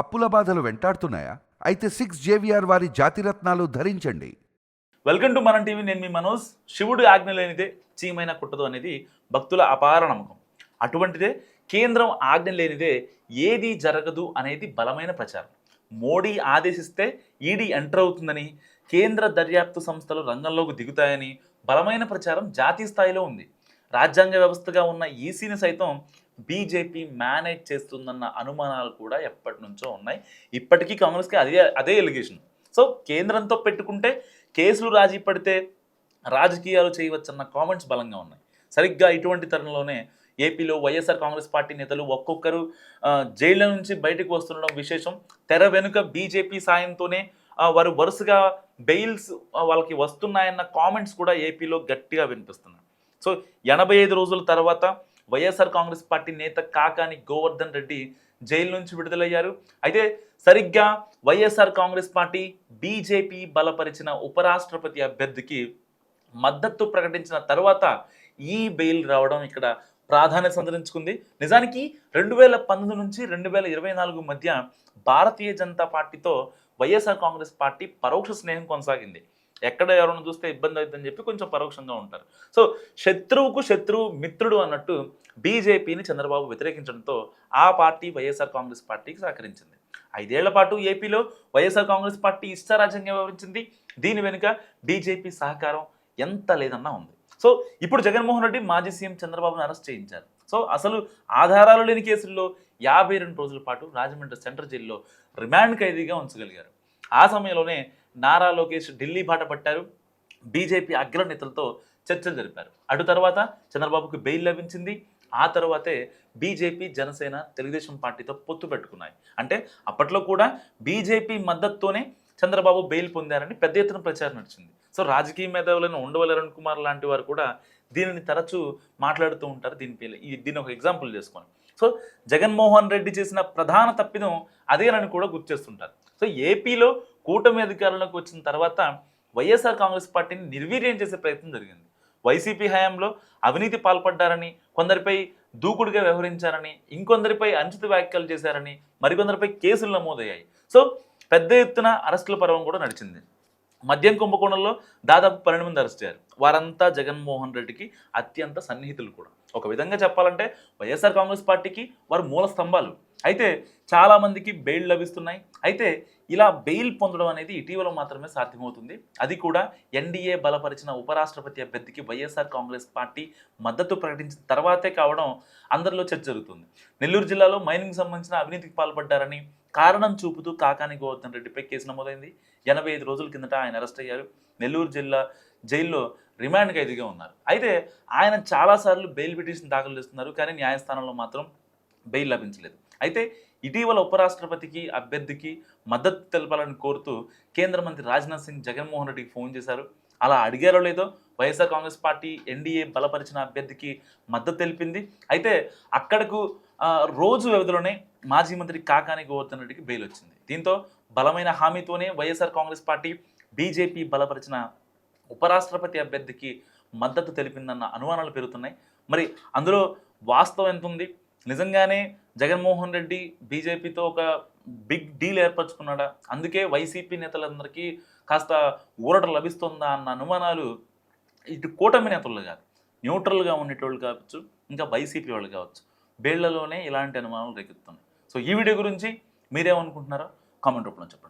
అప్పుల బాధలు వెంటాడుతున్నాయా? అయితే సిక్స్ జేవిఆర్ వారి జాతిరత్నాలు ధరించండి. Welcome to Manam TV. నేను మీ మనోజ్. శివుడు ఆజ్ఞ లేనిదే చీమైన కుట్టదు అనేది భక్తుల అపార నమ్మకం. అటువంటిదే కేంద్రం ఆజ్ఞ లేనిదే ఏది జరగదు అనేది బలమైన ప్రచారం. మోడీ ఆదేశిస్తే ఈడీ ఎంటర్ అవుతుందని కేంద్ర దర్యాప్తు సంస్థలు రంగంలోకి దిగుతాయని బలమైన ప్రచారం జాతీయ స్థాయిలో ఉంది. రాజ్యాంగ వ్యవస్థగా ఉన్న ఈసీని సైతం బీజేపీ మేనేజ్ చేస్తుందన్న అనుమానాలు కూడా ఎప్పటి నుంచో ఉన్నాయి. ఇప్పటికీ కాంగ్రెస్కి అదే అదే ఎలిగేషన్. సో కేంద్రంతో పెట్టుకుంటే కేసులు రాజీ పడితే రాజకీయాలు చేయవచ్చన్న కామెంట్స్ బలంగా ఉన్నాయి. సరిగ్గా ఇటువంటి తరుణంలోనే ఏపీలో వైఎస్ఆర్ కాంగ్రెస్ పార్టీ నేతలు ఒక్కొక్కరు జైళ్ళ నుంచి బయటకు వస్తుండడం విశేషం. తెర వెనుక బీజేపీ సాయంతోనే వారు వరుసగా బెయిల్స్ వాళ్ళకి వస్తున్నాయన్న కామెంట్స్ కూడా ఏపీలో గట్టిగా వినిపిస్తున్నాయి. సో ఎనభై ఐదు రోజుల తర్వాత వైఎస్ఆర్ కాంగ్రెస్ పార్టీ నేత కాకాని గోవర్ధన్ రెడ్డి జైలు నుంచి విడుదలయ్యారు. అయితే సరిగ్గా వైఎస్ఆర్ కాంగ్రెస్ పార్టీ బీజేపీ బలపరిచిన ఉపరాష్ట్రపతి అభ్యర్థికి మద్దతు ప్రకటించిన తర్వాత ఈ బెయిల్ రావడం ఇక్కడ ప్రాధాన్యత సంతరించుకుంది. నిజానికి రెండు వేల పంతొమ్మిది నుంచి రెండు వేల ఇరవై నాలుగు మధ్య భారతీయ జనతా పార్టీతో వైఎస్ఆర్ కాంగ్రెస్ పార్టీ పరోక్ష స్నేహం కొనసాగింది. ఎక్కడ ఎవరైనా చూస్తే ఇబ్బంది అవుతుందని చెప్పి కొంచెం పరోక్షంగా ఉంటారు. సో శత్రువుకు శత్రువు మిత్రుడు అన్నట్టు బీజేపీని చంద్రబాబు వ్యతిరేకించడంతో ఆ పార్టీ వైఎస్ఆర్ కాంగ్రెస్ పార్టీకి సహకరించింది. ఐదేళ్ళ పాటు ఏపీలో వైఎస్ఆర్ కాంగ్రెస్ పార్టీ ఇష్టారాజ్యంగా వ్యవహరించింది. దీని వెనుక బీజేపీ సహకారం ఎంత లేదన్నా ఉంది. సో ఇప్పుడు జగన్మోహన్ రెడ్డి మాజీ సీఎం చంద్రబాబును అరెస్ట్ చేయించారు. సో అసలు ఆధారాలు లేని కేసుల్లో యాభై రెండు రోజుల పాటు రాజమండ్రి సెంట్రల్ జైల్లో రిమాండ్ ఖైదీగా ఉంచగలిగారు. ఆ సమయంలోనే నారా లోకేష్ ఢిల్లీ బాట పట్టారు. బీజేపీ అగ్రనేతలతో చర్చలు జరిపారు. అటు తర్వాత చంద్రబాబుకు బెయిల్ లభించింది. ఆ తర్వాతే బీజేపీ జనసేన తెలుగుదేశం పార్టీతో పొత్తు పెట్టుకున్నాయి. అంటే అప్పట్లో కూడా బీజేపీ మద్దతుతోనే చంద్రబాబు బెయిల్ పొందారని పెద్ద ఎత్తున ప్రచారం నడిచింది. సో రాజకీయ మేధావులైన ఉండవల్లి అరుణ్ కుమార్ లాంటి వారు కూడా దీనిని తరచూ మాట్లాడుతూ ఉంటారు. దీని ఈ దీన్ని ఒక ఎగ్జాంపుల్ చేసుకొని సో జగన్మోహన్ రెడ్డి చేసిన ప్రధాన తప్పిదం అదేనని కూడా గుర్తు చేస్తుంటారు. సో ఏపీలో కూటమి అధికారంలోకి వచ్చిన తర్వాత వైఎస్ఆర్ కాంగ్రెస్ పార్టీని నిర్వీర్యం చేసే ప్రయత్నం జరిగింది. వైసీపీ హయాంలో అవినీతి పాల్పడ్డారని కొందరిపై దూకుడుగా వ్యవహరించారని ఇంకొందరిపై అంచిత వ్యాఖ్యలు చేశారని మరికొందరిపై కేసులు నమోదయ్యాయి. సో పెద్ద ఎత్తున అరెస్టుల పర్వం కూడా నడిచింది. మద్యం కుంభకోణంలో దాదాపు పన్నెండు మంది అరెస్ట్ అయ్యారు. వారంతా జగన్మోహన్ రెడ్డికి అత్యంత సన్నిహితులు కూడా. ఒక విధంగా చెప్పాలంటే వైఎస్ఆర్ కాంగ్రెస్ పార్టీకి వారు మూల స్తంభాలు. అయితే చాలామందికి బెయిల్ లభిస్తున్నాయి. అయితే ఇలా బెయిల్ పొందడం అనేది ఇటీవల మాత్రమే సాధ్యమవుతుంది. అది కూడా ఎన్డీఏ బలపరిచిన ఉపరాష్ట్రపతి అభ్యర్థికి వైఎస్ఆర్ కాంగ్రెస్ పార్టీ మద్దతు ప్రకటించిన తర్వాతే కావడం అందరిలో చర్చ జరుగుతుంది. నెల్లూరు జిల్లాలో మైనింగ్ సంబంధించిన అవినీతికి పాల్పడ్డారని కారణం చూపుతూ కాకాని గోవర్ధన్ రెడ్డిపై కేసు నమోదైంది. ఎనభై ఐదు రోజుల కిందట ఆయన అరెస్ట్ అయ్యారు. నెల్లూరు జిల్లా జైల్లో రిమాండ్ ఖైదీగా ఉన్నారు. అయితే ఆయన చాలాసార్లు బెయిల్ పిటిషన్ దాఖలు చేస్తున్నారు. కానీ న్యాయస్థానంలో మాత్రం బెయిల్ లభించలేదు. అయితే ఇటీవల ఉపరాష్ట్రపతికి అభ్యర్థికి మద్దతు తెలపాలని కోరుతూ కేంద్ర మంత్రి రాజ్నాథ్ సింగ్ జగన్మోహన్ రెడ్డికి ఫోన్ చేశారు. అలా అడిగారో లేదో వైఎస్ఆర్ కాంగ్రెస్ పార్టీ ఎన్డీఏ బలపరిచిన అభ్యర్థికి మద్దతు తెలిపింది. అయితే అక్కడకు రోజు వ్యవధిలోనే మాజీ మంత్రి కాకాని గోవర్ధన్ రెడ్డికి బెయిల్ వచ్చింది. దీంతో బలమైన హామీతోనే వైఎస్ఆర్ కాంగ్రెస్ పార్టీ బీజేపీ బలపరిచిన ఉపరాష్ట్రపతి అభ్యర్థికి మద్దతు తెలిపిందన్న అనుమానాలు పెరుగుతున్నాయి. మరి అందులో వాస్తవం ఎంత ఉంది? నిజంగానే జగన్మోహన్ రెడ్డి బీజేపీతో ఒక బిగ్ డీల్ ఏర్పరచుకున్నాడా? అందుకే వైసీపీ నేతలందరికీ కాస్త ఊరట లభిస్తుందా అన్న అనుమానాలు ఇటు కూటమి నేతలు కాదు న్యూట్రల్గా ఉండేటోళ్ళు కావచ్చు ఇంకా వైసీపీ వాళ్ళు కావచ్చు బేళ్ళలోనే ఇలాంటి అనుమానాలు రేకెత్తున్నాయి. సో ఈ వీడియో గురించి మీరేమనుకుంటున్నారో కామెంట్ రూపంలో చెప్పండి.